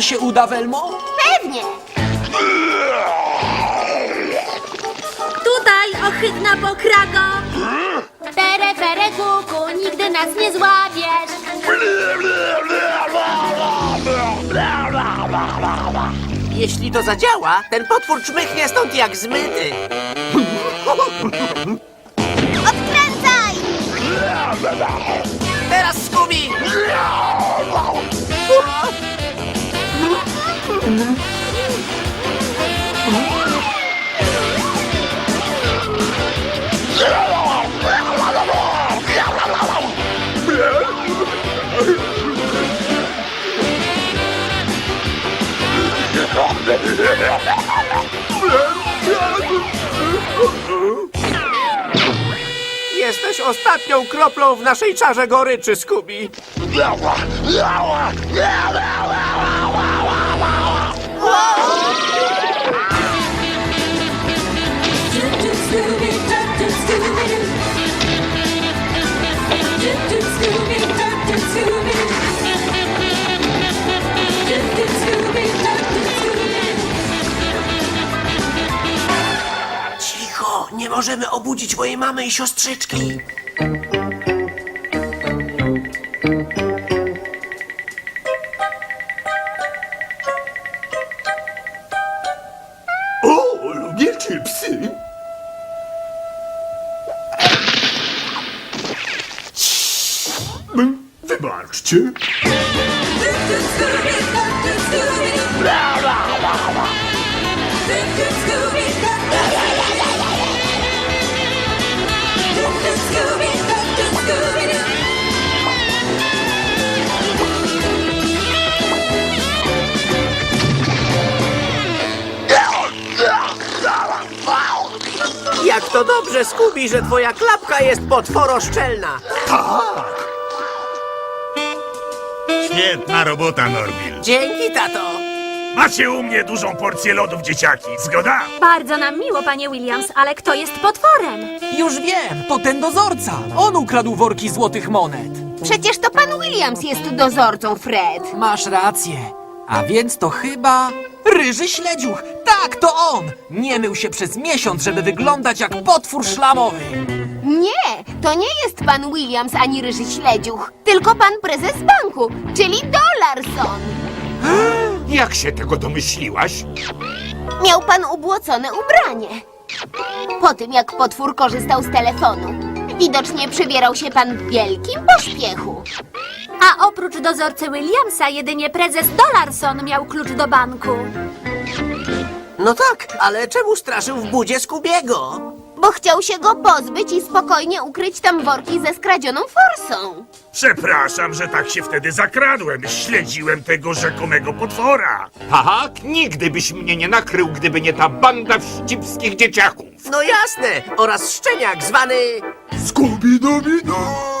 że się uda, Welmo? Pewnie. Tutaj, ohydna pokrago! Tere, fere, kuku, nigdy nas nie złapiesz. Jeśli to zadziała, ten potwór czmychnie stąd jak zmyty. Jesteś ostatnią kroplą w naszej czarze goryczy, Scooby. Cicho, możemy obudzić mojej mamy i siostrzyczki. O, lubię chipsy. Wybaczcie. Jak to dobrze, Scooby, że twoja klapka jest potworoszczelna. Świetna robota, Norbil. Dzięki, tato. Macie u mnie dużą porcję lodów, dzieciaki. Zgoda? Bardzo nam miło, panie Williams, ale kto jest potworem? Już wiem, to ten dozorca. On ukradł worki złotych monet. Przecież to pan Williams jest dozorcą, Fred. Masz rację. A więc to chyba... Ryży śledziuch! Tak, to on! Nie mył się przez miesiąc, żeby wyglądać jak potwór szlamowy. Nie, to nie jest pan Williams ani ryży śledziuch, tylko pan prezes banku, czyli Dolarson. Jak się tego domyśliłaś? Miał pan ubłocone ubranie. Po tym, jak potwór korzystał z telefonu, widocznie przebierał się pan w wielkim pośpiechu. A oprócz dozorcy Williamsa, jedynie prezes Dolarson miał klucz do banku. No tak, ale czemu straszył w budzie Scoobiego? Bo chciał się go pozbyć i spokojnie ukryć tam worki ze skradzioną forsą. Przepraszam, że tak się wtedy zakradłem. Śledziłem tego rzekomego potwora. Tak, nigdy byś mnie nie nakrył, gdyby nie ta banda wścibskich dzieciaków. No jasne, oraz szczeniak zwany... Scooby-Dooby-Doo!